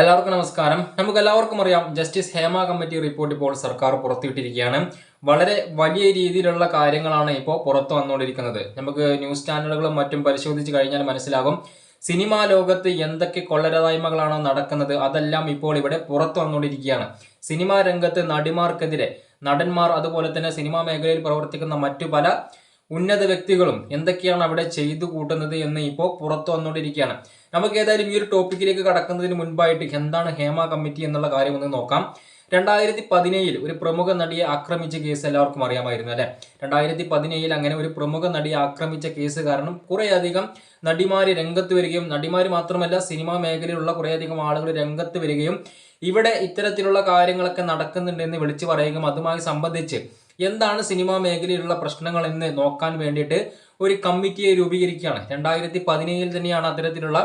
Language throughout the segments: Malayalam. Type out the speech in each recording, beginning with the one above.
എല്ലാവർക്കും നമസ്കാരം. നമുക്ക് എല്ലാവർക്കും അറിയാം ജസ്റ്റിസ് ഹേമ കമ്മിറ്റി റിപ്പോർട്ട് ഇപ്പോൾ സർക്കാർ പുറത്തുവിട്ടിരിക്കുകയാണ്. വളരെ വലിയ രീതിയിലുള്ള കാര്യങ്ങളാണ് ഇപ്പോൾ പുറത്തു വന്നുകൊണ്ടിരിക്കുന്നത്. നമുക്ക് ന്യൂസ് ചാനലുകളും മറ്റും പരിശോധിച്ച് കഴിഞ്ഞാൽ മനസ്സിലാകും. സിനിമാ ലോകത്ത് എന്തൊക്കെ കൊള്ളരതായ്മകളാണോ നടക്കുന്നത് അതെല്ലാം ഇപ്പോൾ ഇവിടെ പുറത്തു വന്നുകൊണ്ടിരിക്കുകയാണ്. സിനിമാ രംഗത്ത് നടിമാർക്കെതിരെ നടന്മാർ അതുപോലെ തന്നെ സിനിമാ മേഖലയിൽ പ്രവർത്തിക്കുന്ന മറ്റു പല ഉന്നത വ്യക്തികളും എന്തൊക്കെയാണ് അവിടെ ചെയ്തു കൂട്ടുന്നത് എന്ന് ഇപ്പോൾ പുറത്തു വന്നുകൊണ്ടിരിക്കുകയാണ്. നമുക്ക് ഏതായാലും ഈ ഒരു ടോപ്പിക്കിലേക്ക് കടക്കുന്നതിന് മുൻപായിട്ട് എന്താണ് ഹേമ കമ്മിറ്റി എന്നുള്ള കാര്യം ഒന്ന് നോക്കാം. രണ്ടായിരത്തി പതിനേഴിൽ ഒരു പ്രമുഖ നടിയെ ആക്രമിച്ച കേസ് എല്ലാവർക്കും അറിയാമായിരുന്നു അല്ലെ? രണ്ടായിരത്തി പതിനേഴിൽ അങ്ങനെ ഒരു പ്രമുഖ നടിയെ ആക്രമിച്ച കേസ് കാരണം കുറേയധികം നടിമാര് രംഗത്ത് വരികയും നടിമാർ മാത്രമല്ല സിനിമാ മേഖലയിലുള്ള കുറേയധികം ആളുകൾ രംഗത്ത് വരികയും ഇവിടെ ഇത്തരത്തിലുള്ള കാര്യങ്ങളൊക്കെ നടക്കുന്നുണ്ടെന്ന് വിളിച്ചു പറയുകയും അതുമായി സംബന്ധിച്ച് എന്താണ് സിനിമാ മേഖലയിലുള്ള പ്രശ്നങ്ങൾ എന്ന് നോക്കാൻ വേണ്ടിയിട്ട് ഒരു കമ്മിറ്റിയെ രൂപീകരിക്കുകയാണ്. രണ്ടായിരത്തി പതിനേഴിൽ തന്നെയാണ് അത്തരത്തിലുള്ള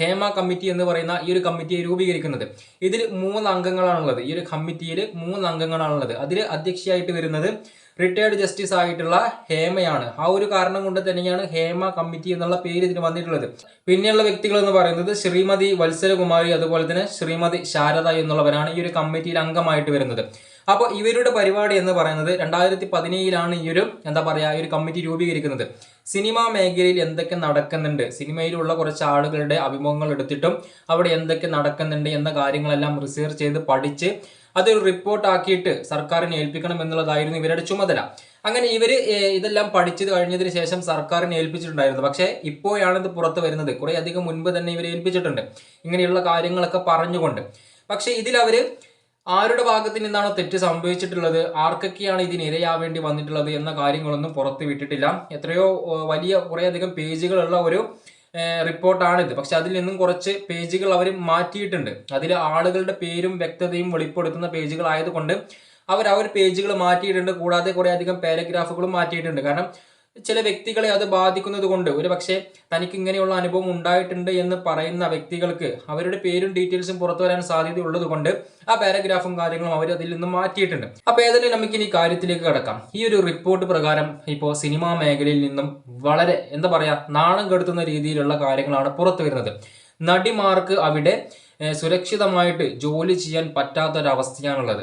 ഹേമ കമ്മിറ്റി എന്ന് പറയുന്ന ഈ ഒരു കമ്മിറ്റിയെ രൂപീകരിക്കുന്നത്. ഇതിൽ മൂന്ന് അംഗങ്ങളാണുള്ളത്. ഈ ഒരു കമ്മിറ്റിയിൽ മൂന്ന് അംഗങ്ങളാണുള്ളത്. അതിൽ അധ്യക്ഷയായിട്ട് വരുന്നത് റിട്ടയർഡ് ജസ്റ്റിസ് ആയിട്ടുള്ള ഹേമയാണ്. ആ ഒരു കാരണം കൊണ്ട് തന്നെയാണ് ഹേമ കമ്മിറ്റി എന്നുള്ള പേര് ഇതിന് വന്നിട്ടുള്ളത്. പിന്നെയുള്ള വ്യക്തികൾ എന്ന് പറയുന്നത് ശ്രീമതി വത്സലകുമാരി അതുപോലെ തന്നെ ശ്രീമതി ശാരദ എന്നുള്ളവരാണ് ഈ ഒരു കമ്മിറ്റിയിൽ അംഗമായിട്ട് വരുന്നത്. അപ്പോൾ ഇവരുടെ പരിപാടി എന്ന് പറയുന്നത് രണ്ടായിരത്തി പതിനേഴിലാണ് ഈ ഒരു എന്താ പറയുക ഈ ഒരു കമ്മിറ്റി രൂപീകരിക്കുന്നത്. സിനിമാ മേഖലയിൽ എന്തൊക്കെ നടക്കുന്നുണ്ട്? സിനിമയിലുള്ള കുറച്ച് ആളുകളുടെ അഭിമുഖങ്ങൾ എടുത്തിട്ടും അവിടെ എന്തൊക്കെ നടക്കുന്നുണ്ട് എന്ന കാര്യങ്ങളെല്ലാം റിസർച്ച് ചെയ്ത് പഠിച്ച് അതൊരു റിപ്പോർട്ട് ആക്കിയിട്ട് സർക്കാരിനെ ഏൽപ്പിക്കണം എന്നുള്ളതായിരുന്നു ഇവരുടെ ചുമതല. അങ്ങനെ ഇവർ ഇതെല്ലാം പഠിച്ചത് കഴിഞ്ഞതിന് ശേഷം സർക്കാരിനെ ഏൽപ്പിച്ചിട്ടുണ്ടായിരുന്നു. പക്ഷേ ഇപ്പോഴാണ് ഇത് പുറത്ത് വരുന്നത്. കുറേ അധികം മുൻപ് തന്നെ ഇവരെ ഏൽപ്പിച്ചിട്ടുണ്ട്. ഇങ്ങനെയുള്ള കാര്യങ്ങളൊക്കെ പറഞ്ഞുകൊണ്ട്. പക്ഷേ ഇതിൽ അവർ ആരുടെ ഭാഗത്ത് നിന്നാണോ തെറ്റ് സംഭവിച്ചിട്ടുള്ളത്? ആർക്കൊക്കെയാണ് ഇതിനിരയാവേണ്ടി വന്നിട്ടുള്ളത് എന്ന കാര്യങ്ങളൊന്നും പുറത്ത് വിട്ടിട്ടില്ല. എത്രയോ വലിയ കുറേയധികം പേജുകളുള്ള ഒരു റിപ്പോർട്ടാണിത്. പക്ഷെ അതിൽ നിന്നും കുറച്ച് പേജുകൾ അവർ മാറ്റിയിട്ടുണ്ട്. അതിൽ ആളുകളുടെ പേരും വ്യക്തതയും വെളിപ്പെടുത്തുന്ന പേജുകൾ ആയതുകൊണ്ട് അവർ ആ ഒരു പേജുകൾ മാറ്റിയിട്ടുണ്ട്. കൂടാതെ കുറേ അധികം പാരഗ്രാഫുകളും മാറ്റിയിട്ടുണ്ട്. കാരണം ചില വ്യക്തികളെ അത് ബാധിക്കുന്നത് കൊണ്ട് ഒരു പക്ഷേ തനിക്ക് ഇങ്ങനെയുള്ള അനുഭവം ഉണ്ടായിട്ടുണ്ട് എന്ന് പറയുന്ന വ്യക്തികൾക്ക് അവരുടെ പേരും ഡീറ്റെയിൽസും പുറത്തു വരാൻ സാധ്യത ഉള്ളത് കൊണ്ട് ആ പാരഗ്രാഫും കാര്യങ്ങളും അവർ അതിൽ നിന്ന് മാറ്റിയിട്ടുണ്ട്. അപ്പൊ ഏതായാലും നമുക്ക് ഇനി കാര്യത്തിലേക്ക് കടക്കാം. ഈ ഒരു റിപ്പോർട്ട് പ്രകാരം ഇപ്പോൾ സിനിമാ മേഖലയിൽ നിന്നും വളരെ എന്താ പറയാ നാണം കെടുത്തുന്ന രീതിയിലുള്ള കാര്യങ്ങളാണ് പുറത്തു വരുന്നത്. നടിമാർക്ക് അവിടെ സുരക്ഷിതമായിട്ട് ജോലി ചെയ്യാൻ പറ്റാത്തൊരവസ്ഥയാണുള്ളത്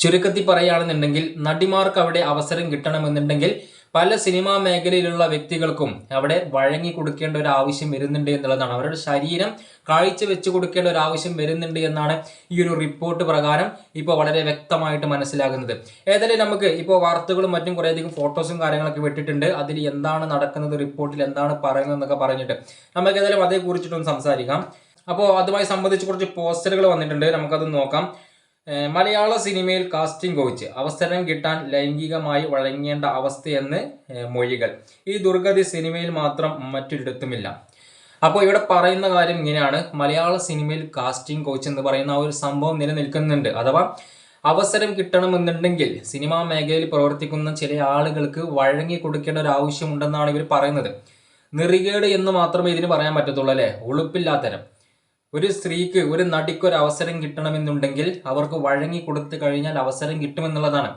ചുരുക്കത്തിൽ പറയുകയാണെന്നുണ്ടെങ്കിൽ നടിമാർക്ക് അവിടെ അവസരം കിട്ടണമെന്നുണ്ടെങ്കിൽ പല സിനിമാ മേഖലയിലുള്ള വ്യക്തികൾക്കും അവിടെ വഴങ്ങി കൊടുക്കേണ്ട ഒരു ആവശ്യം വരുന്നുണ്ട് എന്നുള്ളതാണ്. അവരുടെ ശരീരം കാഴ്ച വെച്ച് കൊടുക്കേണ്ട ഒരു ആവശ്യം വരുന്നുണ്ട് എന്നാണ് ഈ ഒരു റിപ്പോർട്ട് പ്രകാരം ഇപ്പോൾ വളരെ വ്യക്തമായിട്ട് മനസ്സിലാകുന്നത്. ഏതായാലും നമുക്ക് ഇപ്പോൾ വാർത്തകളും മറ്റും കുറേയധികം ഫോട്ടോസും കാര്യങ്ങളൊക്കെ വിട്ടിട്ടുണ്ട്. അതിൽ എന്താണ് നടക്കുന്നത് റിപ്പോർട്ടിൽ എന്താണ് പറയുന്നത് എന്നൊക്കെ പറഞ്ഞിട്ട് നമുക്ക് ഏതായാലും അതേക്കുറിച്ചിട്ടൊന്ന് സംസാരിക്കാം. അപ്പോൾ അതുമായി സംബന്ധിച്ച് കുറച്ച് പോസ്റ്ററുകൾ വന്നിട്ടുണ്ട്. നമുക്കത് നോക്കാം. മലയാള സിനിമയിൽ കാസ്റ്റിംഗ് കോച്ച് അവസരം കിട്ടാൻ ലൈംഗികമായി വഴങ്ങേണ്ട അവസ്ഥയെന്ന് മൊഴികൾ. ഈ ദുർഗതി സിനിമയിൽ മാത്രം മറ്റൊരിടത്തുമില്ല. അപ്പോൾ ഇവിടെ പറയുന്ന കാര്യം ഇങ്ങനെയാണ്. മലയാള സിനിമയിൽ കാസ്റ്റിംഗ് കോച്ച് എന്ന് പറയുന്ന ആ ഒരു സംഭവം നിലനിൽക്കുന്നുണ്ട്. അഥവാ അവസരം കിട്ടണമെന്നുണ്ടെങ്കിൽ സിനിമാ മേഖലയിൽ പ്രവർത്തിക്കുന്ന ചില ആളുകൾക്ക് വഴങ്ങി കൊടുക്കേണ്ട ഒരു ആവശ്യമുണ്ടെന്നാണ് ഇവർ പറയുന്നത്. നെറികേട് എന്ന് മാത്രമേ ഇതിന് പറയാൻ പറ്റത്തുള്ളൂ അല്ലേ? ഉളുപ്പില്ലാത്തരം. ഒരു സ്ത്രീക്ക് ഒരു നടിക്ക് ഒരു അവസരം കിട്ടണമെന്നുണ്ടെങ്കിൽ അവർക്ക് വഴങ്ങി കൊടുത്തു കഴിഞ്ഞാൽ അവസരം കിട്ടുമെന്നുള്ളതാണ്.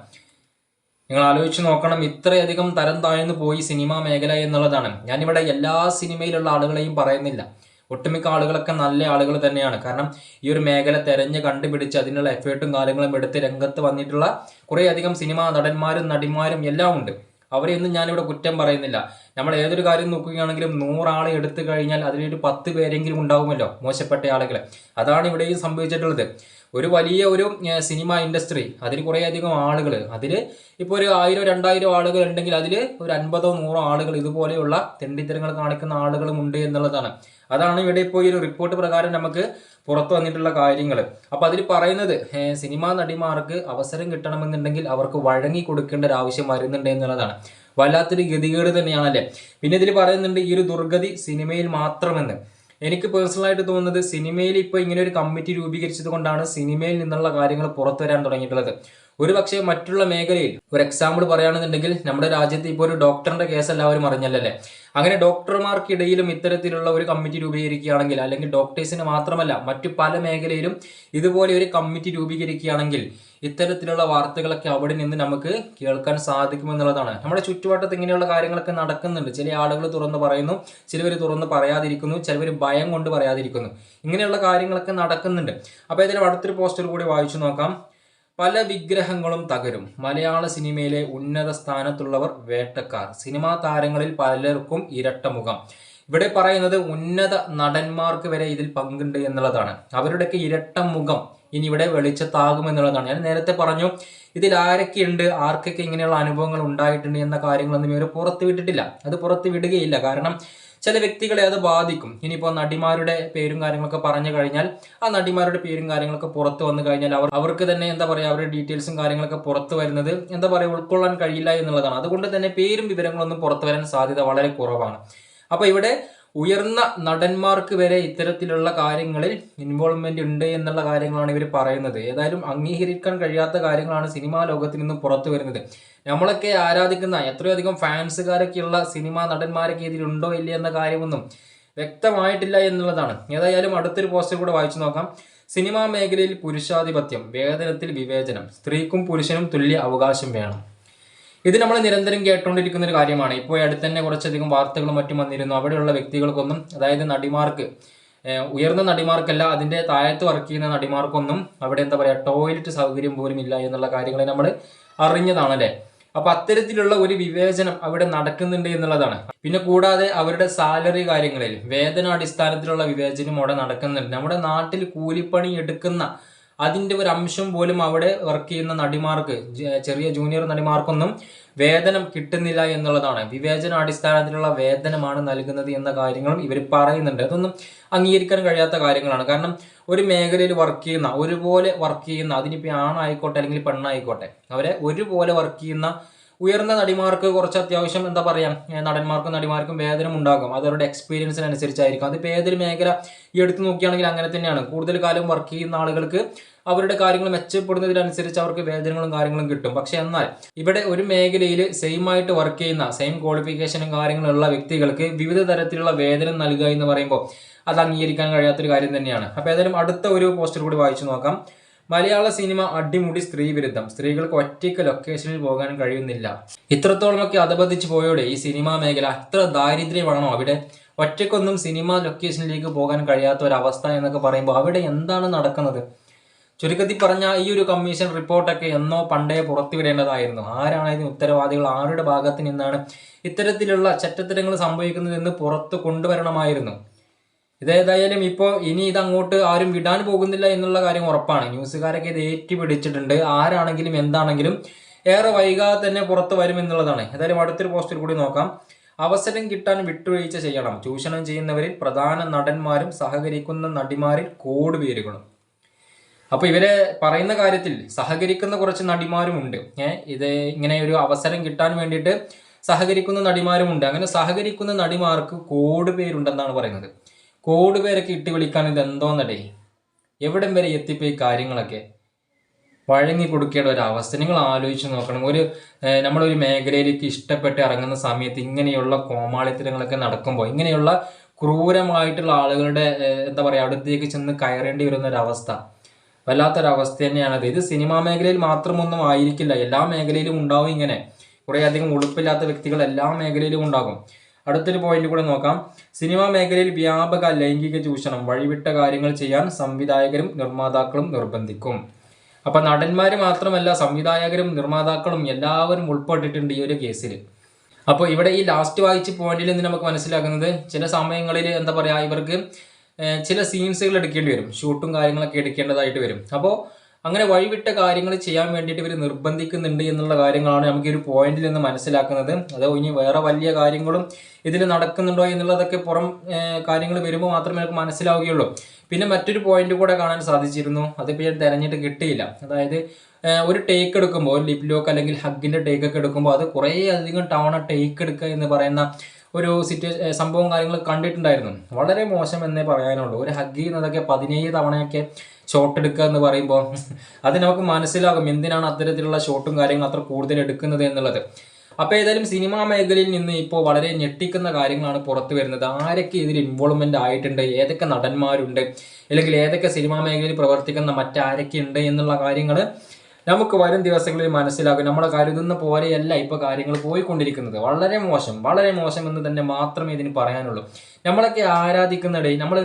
നിങ്ങൾ ആലോചിച്ച് നോക്കണം ഇത്രയധികം തരം താഴ്ന്നു പോയി സിനിമാ മേഖല എന്നുള്ളതാണ്. ഞാനിവിടെ എല്ലാ സിനിമയിലുള്ള ആളുകളെയും പറയുന്നില്ല. ഒട്ടുമിക്ക ആളുകളൊക്കെ നല്ല ആളുകൾ തന്നെയാണ്. കാരണം ഈ ഒരു മേഖല തെരഞ്ഞ് കണ്ടുപിടിച്ച് അതിനുള്ള എഫേർട്ടും കാര്യങ്ങളും എടുത്ത് രംഗത്ത് വന്നിട്ടുള്ള കുറേയധികം സിനിമാ നടന്മാരും നടിമാരും എല്ലാം ഉണ്ട്. അവരെയൊന്നും ഞാനിവിടെ കുറ്റം പറയുന്നില്ല. നമ്മൾ ഏതൊരു കാര്യം നോക്കുകയാണെങ്കിലും നൂറാളെ എടുത്തു കഴിഞ്ഞാൽ അതിലൊരു പത്ത് പേരെങ്കിലും ഉണ്ടാവുമല്ലോ മോശപ്പെട്ട ആളുകൾ അതാണ് ഇവിടെയും സംഭവിച്ചിട്ടുള്ളത്. ഒരു വലിയ ഒരു സിനിമ ഇൻഡസ്ട്രി. അതിൽ കുറേയധികം ആളുകൾ അതിൽ ഇപ്പോൾ ഒരു ആയിരം രണ്ടായിരം ആളുകൾ ഉണ്ടെങ്കിൽ അതിൽ ഒരു അൻപതോ നൂറോ ആളുകൾ ഇതുപോലെയുള്ള തെണ്ടിത്തരങ്ങൾ കാണിക്കുന്ന ആളുകളും ഉണ്ട് എന്നുള്ളതാണ്. അതാണ് ഇവിടെ ഇപ്പോൾ ഈ ഒരു റിപ്പോർട്ട് പ്രകാരം നമുക്ക് പുറത്തു വന്നിട്ടുള്ള കാര്യങ്ങൾ അപ്പോൾ അതിൽ പറയുന്നത് സിനിമാ നടിമാർക്ക് അവസരം കിട്ടണമെന്നുണ്ടെങ്കിൽ അവർക്ക് വഴങ്ങി കൊടുക്കേണ്ട ഒരു ആവശ്യം വരുന്നുണ്ട് എന്നുള്ളതാണ്. വല്ലാത്തൊരു ഗതികേട് തന്നെയാണല്ലേ? പിന്നെ ഇതിൽ പറയുന്നുണ്ട് ഈ ഒരു ദുർഗതി സിനിമയിൽ മാത്രമെന്ന്. എനിക്ക് പേഴ്സണലായിട്ട് തോന്നുന്നത് സിനിമയിൽ ഇപ്പോൾ ഇങ്ങനെ ഒരു കമ്മിറ്റി രൂപീകരിച്ചത് കൊണ്ടാണ് സിനിമയിൽ നിന്നുള്ള കാര്യങ്ങൾ പുറത്തു വരാൻ തുടങ്ങിയിട്ടുള്ളത്. ഒരു പക്ഷേ മറ്റുള്ള മേഖലയിൽ ഒരു എക്സാമ്പിൾ പറയുകയാണെന്നുണ്ടെങ്കിൽ നമ്മുടെ രാജ്യത്ത് ഇപ്പോൾ ഒരു ഡോക്ടറിന്റെ കേസ് എല്ലാവരും അറിഞ്ഞല്ലേ അങ്ങനെ ഡോക്ടർമാർക്കിടയിലും ഇത്തരത്തിലുള്ള ഒരു കമ്മിറ്റി രൂപീകരിക്കുകയാണെങ്കിൽ അല്ലെങ്കിൽ ഡോക്ടേഴ്സിന് മാത്രമല്ല മറ്റു പല മേഖലയിലും ഇതുപോലെ ഒരു കമ്മിറ്റി രൂപീകരിക്കുകയാണെങ്കിൽ ഇത്തരത്തിലുള്ള വാർത്തകളൊക്കെ അവിടെ നിന്ന് നമുക്ക് കേൾക്കാൻ സാധിക്കുമെന്നുള്ളതാണ്. നമ്മുടെ ചുറ്റുവട്ടത്ത് ഇങ്ങനെയുള്ള കാര്യങ്ങളൊക്കെ നടക്കുന്നുണ്ട്. ചില ആളുകൾ തുറന്ന് പറയുന്നു ചിലവർ തുറന്ന് പറയാതിരിക്കുന്നു ചിലവർ ഭയം കൊണ്ട് പറയാതിരിക്കുന്നു. ഇങ്ങനെയുള്ള കാര്യങ്ങളൊക്കെ നടക്കുന്നുണ്ട്. അപ്പോൾ ഇതിൽ അടുത്തൊരു പോസ്റ്റർ കൂടി വായിച്ചു നോക്കാം. പല വിഗ്രഹങ്ങളും തകരും. മലയാള സിനിമയിലെ ഉന്നത സ്ഥാനത്തുള്ളവർ വേട്ടക്കാർ. സിനിമാ താരങ്ങളിൽ പലർക്കും ഇരട്ടമുഖം ഇവിടെ പറയുന്നത് ഉന്നത നടന്മാർക്ക് വരെ ഇതിൽ പങ്കുണ്ട് എന്നുള്ളതാണ്. അവരുടെയൊക്കെ ഇരട്ട മുഖം ഇനി ഇവിടെ വെളിച്ചത്താകും എന്നുള്ളതാണ് ഞാൻ നേരത്തെ പറഞ്ഞു ഇതിൽ ആരൊക്കെയുണ്ട് ആർക്കൊക്കെ ഇങ്ങനെയുള്ള അനുഭവങ്ങൾ ഉണ്ടായിട്ടുണ്ട് എന്ന കാര്യങ്ങളൊന്നും ഇവർ പുറത്തു വിട്ടിട്ടില്ല. അത് പുറത്ത് വിടുകയില്ല. കാരണം ചില വ്യക്തികളെ അത് ബാധിക്കും. ഇനിയിപ്പോൾ നടിമാരുടെ പേരും കാര്യങ്ങളൊക്കെ പറഞ്ഞു കഴിഞ്ഞാൽ ആ നടിമാരുടെ പേരും കാര്യങ്ങളൊക്കെ പുറത്ത് വന്നു കഴിഞ്ഞാൽ അവർ അവർക്ക് തന്നെ എന്താ പറയുക അവരുടെ ഡീറ്റെയിൽസും കാര്യങ്ങളൊക്കെ പുറത്ത് വരുന്നത് എന്താ പറയുക ഉൾക്കൊള്ളാൻ കഴിയില്ല എന്നുള്ളതാണ്. അതുകൊണ്ട് തന്നെ പേരും വിവരങ്ങളൊന്നും പുറത്തു വരാൻ സാധ്യത വളരെ കുറവാണ്. അപ്പോൾ ഇവിടെ ഉയർന്ന നടന്മാർക്ക് വരെ ഇത്തരത്തിലുള്ള കാര്യങ്ങളിൽ ഇൻവോൾവ്മെന്റ് ഉണ്ട് എന്നുള്ള കാര്യങ്ങളാണ് ഇവർ പറയുന്നത്. ഏതായാലും അംഗീകരിക്കാൻ കഴിയാത്ത കാര്യങ്ങളാണ് സിനിമാ ലോകത്തിൽ നിന്ന് പുറത്തു വരുന്നത്. നമ്മളൊക്കെ ആരാധിക്കുന്ന എത്രയധികം ഫാൻസുകാരൊക്കെയുള്ള സിനിമാ നടന്മാരൊക്കെ ഇതിലുണ്ടോ ഇല്ല എന്ന കാര്യമൊന്നും വ്യക്തമായിട്ടില്ല എന്നുള്ളതാണ്. ഏതായാലും അടുത്തൊരു പോസ്റ്റർ കൂടെ വായിച്ചു നോക്കാം. സിനിമാ മേഖലയിൽ പുരുഷാധിപത്യം വേതനത്തിൽ വിവേചനം സ്ത്രീക്കും പുരുഷനും തുല്യ അവകാശം വേണം. ഇത് നമ്മൾ നിരന്തരം കേട്ടുകൊണ്ടിരിക്കുന്ന ഒരു കാര്യമാണ്. ഇപ്പോൾ അടുത്ത് തന്നെ കുറച്ചധികം വാർത്തകളും മറ്റും വന്നിരുന്നു. അവിടെയുള്ള വ്യക്തികൾക്കൊന്നും അതായത് നടിമാർക്ക് ഉയർന്ന നടിമാർക്കല്ല അതിന്റെ താഴത്ത് വർക്ക് ചെയ്യുന്ന നടിമാർക്കൊന്നും അവിടെ എന്താ പറയുക ടോയ്ലറ്റ് സൗകര്യം പോലും ഇല്ല എന്നുള്ള കാര്യങ്ങളെ നമ്മൾ അറിഞ്ഞതാണല്ലേ? അപ്പൊ അത്തരത്തിലുള്ള ഒരു വിവേചനം അവിടെ നടക്കുന്നുണ്ട് എന്നുള്ളതാണ്. പിന്നെ കൂടാതെ അവരുടെ സാലറി കാര്യങ്ങളിൽ വേതനാടിസ്ഥാനത്തിലുള്ള വിവേചനം അവിടെ നടക്കുന്നുണ്ട്. നമ്മുടെ നാട്ടിൽ കൂലിപ്പണി എടുക്കുന്ന അതിന്റെ ഒരു അംശം പോലും അവിടെ വർക്ക് ചെയ്യുന്ന നടിമാർക്ക് ചെറിയ ജൂനിയർ നടിമാർക്കൊന്നും വേതനം കിട്ടുന്നില്ല എന്നുള്ളതാണ്. വിവേചന അടിസ്ഥാനത്തിലുള്ള വേതനമാണ് നൽകുന്നത് എന്ന കാര്യങ്ങളും ഇവർ പറയുന്നുണ്ട്. അതൊന്നും അംഗീകരിക്കാൻ കഴിയാത്ത കാര്യങ്ങളാണ്. കാരണം ഒരു മേഖലയിൽ വർക്ക് ചെയ്യുന്ന ഒരുപോലെ വർക്ക് ചെയ്യുന്ന അതിനിപ്പോൾ ആണായിക്കോട്ടെ അല്ലെങ്കിൽ പെണ്ണായിക്കോട്ടെ അവരെ ഒരുപോലെ വർക്ക് ചെയ്യുന്ന ഉയർന്ന നടിമാർക്ക് കുറച്ച് അത്യാവശ്യം എന്താ പറയാ നടന്മാർക്കും നടിമാർക്കും വേതനം ഉണ്ടാകും. അത് അവരുടെ എക്സ്പീരിയൻസിനനുസരിച്ചായിരിക്കും അതിപ്പോൾ ഏതൊരു മേഖല ഈ എടുത്തു നോക്കുകയാണെങ്കിൽ അങ്ങനെ തന്നെയാണ്. കൂടുതൽ കാലം വർക്ക് ചെയ്യുന്ന ആളുകൾക്ക് അവരുടെ കാര്യങ്ങൾ മെച്ചപ്പെടുന്നതിനനുസരിച്ച് അവർക്ക് വേതനങ്ങളും കാര്യങ്ങളും കിട്ടും. പക്ഷേ എന്നാൽ ഇവിടെ ഒരു മേഖലയിൽ സെയിം ആയിട്ട് വർക്ക് ചെയ്യുന്ന സെയിം ക്വാളിഫിക്കേഷനും കാര്യങ്ങളും ഉള്ള വ്യക്തികൾക്ക് വിവിധ തരത്തിലുള്ള വേദനം നൽകുക എന്ന് പറയുമ്പോൾ അത് അംഗീകരിക്കാൻ കഴിയാത്തൊരു കാര്യം തന്നെയാണ്. അപ്പോൾ ഏതായാലും അടുത്ത ഒരു പോസ്റ്റർ കൂടി വായിച്ചു നോക്കാം. മലയാള സിനിമ അടിമുടി സ്ത്രീ വിരുദ്ധം സ്ത്രീകൾക്ക് ഒറ്റയ്ക്ക് ലൊക്കേഷനിൽ പോകാൻ കഴിയുന്നില്ല. ഇത്രത്തോളമൊക്കെ അധപതിച്ചു പോയോടെ ഈ സിനിമാ മേഖല ഇത്ര ദാരിദ്ര്യമാണോ അവിടെ ഒറ്റയ്ക്കൊന്നും സിനിമ ലൊക്കേഷനിലേക്ക് പോകാൻ കഴിയാത്ത ഒരു എന്നൊക്കെ പറയുമ്പോൾ അവിടെ എന്താണ് നടക്കുന്നത്? ചുരുക്കത്തിൽ പറഞ്ഞ ഈ ഒരു കമ്മീഷൻ റിപ്പോർട്ടൊക്കെ എന്നോ പണ്ടേ പുറത്തുവിടേണ്ടതായിരുന്നു. ആരാണ് ഇതിന് ഉത്തരവാദികൾ? ആരുടെ ഭാഗത്ത് നിന്നാണ് ഇത്തരത്തിലുള്ള ചറ്റത്തരങ്ങൾ സംഭവിക്കുന്നതെന്ന് പുറത്തു കൊണ്ടുവരണമായിരുന്നു. ഇതേതായാലും ഇപ്പോൾ ഇനി ഇതങ്ങോട്ട് ആരും വിടാൻ പോകുന്നില്ല എന്നുള്ള കാര്യം ഉറപ്പാണ്. ന്യൂസുകാരൊക്കെ ഇത് ഏറ്റുപിടിച്ചിട്ടുണ്ട്. ആരാണെങ്കിലും എന്താണെങ്കിലും ഏറെ വൈകാതെ തന്നെ പുറത്ത് വരും എന്നുള്ളതാണ്. ഏതായാലും അടുത്തൊരു പോസ്റ്റിൽ കൂടി നോക്കാം. അവസരം കിട്ടാൻ വിട്ടുവീഴ്ച ചെയ്യണം. ചൂഷണം ചെയ്യുന്നവരിൽ പ്രധാന നടന്മാരും സഹകരിക്കുന്ന നടിമാരിൽ കോട് പേരുകളും. അപ്പൊ ഇവരെ പറയുന്ന കാര്യത്തിൽ സഹകരിക്കുന്ന കുറച്ച് നടിമാരുമുണ്ട് ഏഹ് ഇത് ഇങ്ങനെ ഒരു അവസരം കിട്ടാൻ വേണ്ടിയിട്ട് സഹകരിക്കുന്ന നടിമാരുമുണ്ട് അങ്ങനെ സഹകരിക്കുന്ന നടിമാർക്ക് കോട് പേരുണ്ടെന്നാണ് പറയുന്നത്. കോട് പേരൊക്കെ ഇട്ട് വിളിക്കാൻ ഇത് എന്തോന്നടേ? എവിടം വരെ എത്തിപ്പോയി കാര്യങ്ങളൊക്കെ? വഴങ്ങി കൊടുക്കേണ്ട ഒരു അവസ്ഥ. നിങ്ങൾ ആലോചിച്ച് നോക്കണം. ഒരു നമ്മളൊരു മേഖലയിലേക്ക് ഇഷ്ടപ്പെട്ട് ഇറങ്ങുന്ന സമയത്ത് ഇങ്ങനെയുള്ള കോമാളിത്തരങ്ങളൊക്കെ നടക്കുമ്പോൾ ഇങ്ങനെയുള്ള ക്രൂരമായിട്ടുള്ള ആളുകളുടെ എന്താ പറയുക അടുത്തേക്ക് ചെന്ന് കയറേണ്ടി വരുന്ന ഒരു അവസ്ഥ. വല്ലാത്തൊരവസ്ഥ തന്നെയാണത്. ഇത് സിനിമാ മേഖലയിൽ മാത്രമൊന്നും ആയിരിക്കില്ല. എല്ലാ മേഖലയിലും ഉണ്ടാവും ഇങ്ങനെ. കുറേ അധികം ഉളുപ്പില്ലാത്ത വ്യക്തികൾ എല്ലാ മേഖലയിലും ഉണ്ടാകും. അടുത്തൊരു പോയിന്റ് കൂടെ നോക്കാം. സിനിമാ മേഖലയിൽ വ്യാപക ലൈംഗിക ചൂഷണം വഴിവിട്ട കാര്യങ്ങൾ ചെയ്യാൻ സംവിധായകരും നിർമ്മാതാക്കളും നിർബന്ധിക്കും. അപ്പൊ നടന്മാർ മാത്രമല്ല സംവിധായകരും നിർമ്മാതാക്കളും എല്ലാവരും ഉൾപ്പെട്ടിട്ടുണ്ട് ഈ ഒരു കേസിൽ അപ്പോൾ ഇവിടെ ഈ ലാസ്റ്റ് വായിച്ച പോയിന്റിൽ നിന്ന് നമുക്ക് മനസ്സിലാക്കുന്നത് ചില സമയങ്ങളിൽ എന്താ പറയാ ഇവർക്ക് ചില സീൻസുകൾ എടുക്കേണ്ടി വരും. ഷൂട്ടും കാര്യങ്ങളൊക്കെ എടുക്കേണ്ടതായിട്ട് വരും. അപ്പോൾ അങ്ങനെ വഴിവിട്ട കാര്യങ്ങൾ ചെയ്യാൻ വേണ്ടിയിട്ട് ഇവർ നിർബന്ധിക്കുന്നുണ്ട് എന്നുള്ള കാര്യങ്ങളാണ് നമുക്ക് ഒരു പോയിന്റിൽ നിന്ന് മനസ്സിലാക്കുന്നത്. അത് ഇനി വേറെ വലിയ കാര്യങ്ങളും ഇതിൽ നടക്കുന്നുണ്ടോ എന്നുള്ളതൊക്കെ പുറം കാര്യങ്ങൾ വരുമ്പോൾ മാത്രമേ നമുക്ക് മനസ്സിലാവുകയുള്ളൂ. പിന്നെ മറ്റൊരു പോയിന്റ് കൂടെ കാണാൻ സാധിച്ചിരുന്നു. അതിപ്പോൾ ഞാൻ തിരഞ്ഞിട്ട് കിട്ടിയില്ല. അതായത് ഒരു ടേക്ക് എടുക്കുമ്പോൾ ലിപ് ലോക്ക് അല്ലെങ്കിൽ ഹഗിന്റെ ടേക്ക് ഒക്കെ എടുക്കുമ്പോൾ അത് കുറേ അധികം തവണ ടേക്ക് എടുക്കുക എന്ന് പറയുന്ന ഒരു സിറ്റുവേഷൻ സംഭവം കാര്യങ്ങൾ കണ്ടിട്ടുണ്ടായിരുന്നു. വളരെ മോശം എന്നേ പറയാനുള്ളൂ. ഒരു ഹഗ് ചെയ്യുന്നതൊക്കെ പതിനേഴ് തവണയൊക്കെ ഷോട്ട് എടുക്കുക എന്ന് പറയുമ്പോൾ അത് നമുക്ക് മനസ്സിലാകും എന്തിനാണ് അത്തരത്തിലുള്ള ഷോട്ടും കാര്യങ്ങളും അത്ര കൂടുതൽ എടുക്കുന്നത് എന്നുള്ളത്. അപ്പോൾ ഏതായാലും സിനിമാ മേഖലയിൽ നിന്ന് ഇപ്പോൾ വളരെ ഞെട്ടിക്കുന്ന കാര്യങ്ങളാണ് പുറത്തു വരുന്നത്. ആരൊക്കെ ഇതിൽ ഇൻവോൾവ്മെന്റ് ആയിട്ടുണ്ട്? ഏതൊക്കെ നടന്മാരുണ്ട്? അല്ലെങ്കിൽ ഏതൊക്കെ സിനിമാ മേഖലയിൽ പ്രവർത്തിക്കുന്ന മറ്റാരൊക്കെ ഉണ്ട് എന്നുള്ള കാര്യങ്ങൾ നമുക്ക് വരും ദിവസങ്ങളിൽ മനസ്സിലാകും നമ്മൾ കരുതുന്ന പോലെയല്ല ഇപ്പോൾ കാര്യങ്ങൾ പോയിക്കൊണ്ടിരിക്കുന്നത്. വളരെ മോശം വളരെ മോശം എന്ന് തന്നെ മാത്രമേ ഇതിന് പറയാനുള്ളൂ. നമ്മളൊക്കെ ആരാധിക്കുന്നിടയിൽ നമ്മൾ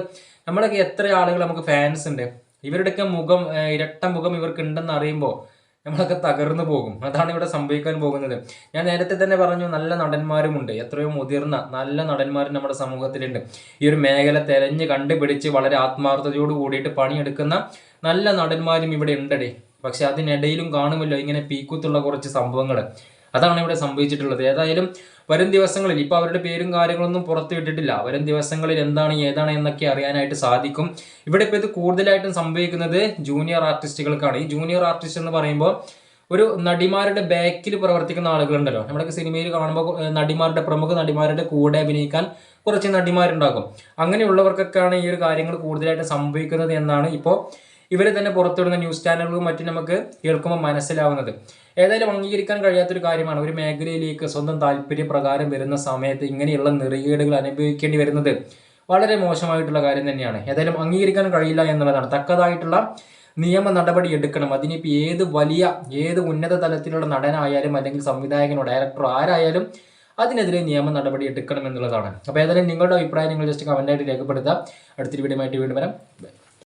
നമ്മളൊക്കെ എത്ര ആളുകൾ നമുക്ക് ഫാൻസ് ഉണ്ട്. ഇവരുടെയൊക്കെ മുഖം ഇരട്ട മുഖം ഇവർക്ക് ഉണ്ടെന്ന് അറിയുമ്പോൾ നമ്മളൊക്കെ തകർന്നു പോകും. അതാണ് ഇവിടെ സംഭവിക്കാൻ പോകുന്നത്. ഞാൻ നേരത്തെ തന്നെ പറഞ്ഞു നല്ല നടന്മാരുമുണ്ട്. എത്രയോ മുതിർന്ന നല്ല നടന്മാരും നമ്മുടെ സമൂഹത്തിലുണ്ട്. ഈ ഒരു മേഖല തെരഞ്ഞ് കണ്ടുപിടിച്ച് വളരെ ആത്മാർത്ഥതയോട് കൂടിയിട്ട് പണിയെടുക്കുന്ന നല്ല നടന്മാരും ഇവിടെ ഉണ്ടടേ. പക്ഷെ അതിനിടയിലും കാണുമല്ലോ ഇങ്ങനെ പീക്കുത്തുള്ള കുറച്ച് സംഭവങ്ങൾ. അതാണ് ഇവിടെ സംഭവിച്ചിട്ടുള്ളത്. ഏതായാലും വരും ദിവസങ്ങളിൽ ഇപ്പൊ അവരുടെ പേരും കാര്യങ്ങളൊന്നും പുറത്തു വിട്ടിട്ടില്ല. വരും ദിവസങ്ങളിൽ എന്താണ് ഏതാണ് എന്നൊക്കെ അറിയാനായിട്ട് സാധിക്കും. ഇവിടെ ഇപ്പൊ ഇത് കൂടുതലായിട്ടും സംഭവിക്കുന്നത് ജൂനിയർ ആർട്ടിസ്റ്റുകൾക്കാണ്. ഈ ജൂനിയർ ആർട്ടിസ്റ്റ് എന്ന് പറയുമ്പോൾ ഒരു നടിമാരുടെ ബാക്കിൽ പ്രവർത്തിക്കുന്ന ആളുകളുണ്ടല്ലോ. നമ്മുടെ സിനിമയിൽ കാണുമ്പോൾ നടിമാരുടെ പ്രമുഖ നടിമാരുടെ കൂടെ അഭിനയിക്കാൻ കുറച്ച് നടിമാരുണ്ടാകും. അങ്ങനെയുള്ളവർക്കൊക്കെയാണ് ഈ ഒരു കാര്യങ്ങൾ കൂടുതലായിട്ട് സംഭവിക്കുന്നത് എന്നാണ് ഇപ്പോൾ ഇവർ തന്നെ പുറത്തുവിടുന്ന ന്യൂസ് ചാനലുകളും മറ്റും നമുക്ക് കേൾക്കുമ്പോൾ മനസ്സിലാവുന്നത്. ഏതായാലും അംഗീകരിക്കാൻ കഴിയാത്തൊരു കാര്യമാണ്. ഒരു മേഖലയിലേക്ക് സ്വന്തം താല്പര്യപ്രകാരം വരുന്ന സമയത്ത് ഇങ്ങനെയുള്ള നെറികേടുകൾ അനുഭവിക്കേണ്ടി വരുന്നത് വളരെ മോശമായിട്ടുള്ള കാര്യം തന്നെയാണ്. ഏതായാലും അംഗീകരിക്കാൻ കഴിയില്ല എന്നുള്ളതാണ്. തക്കതായിട്ടുള്ള നിയമ നടപടി എടുക്കണം. അതിനിപ്പോൾ ഏത് വലിയ ഏത് ഉന്നത തലത്തിലുള്ള നടനായാലും അല്ലെങ്കിൽ സംവിധായകനോ ഡയറക്ടറോ ആരായാലും അതിനെതിരെ നിയമ നടപടി എടുക്കണം എന്നുള്ളതാണ്. അപ്പോൾ ഏതായാലും നിങ്ങളുടെ അഭിപ്രായം നിങ്ങൾ ജസ്റ്റ് കമന്റായിട്ട് രേഖപ്പെടുത്തുക. അടുത്തൊരു വീഡിയോ ആയിട്ട് വീണ്ടും വരാം.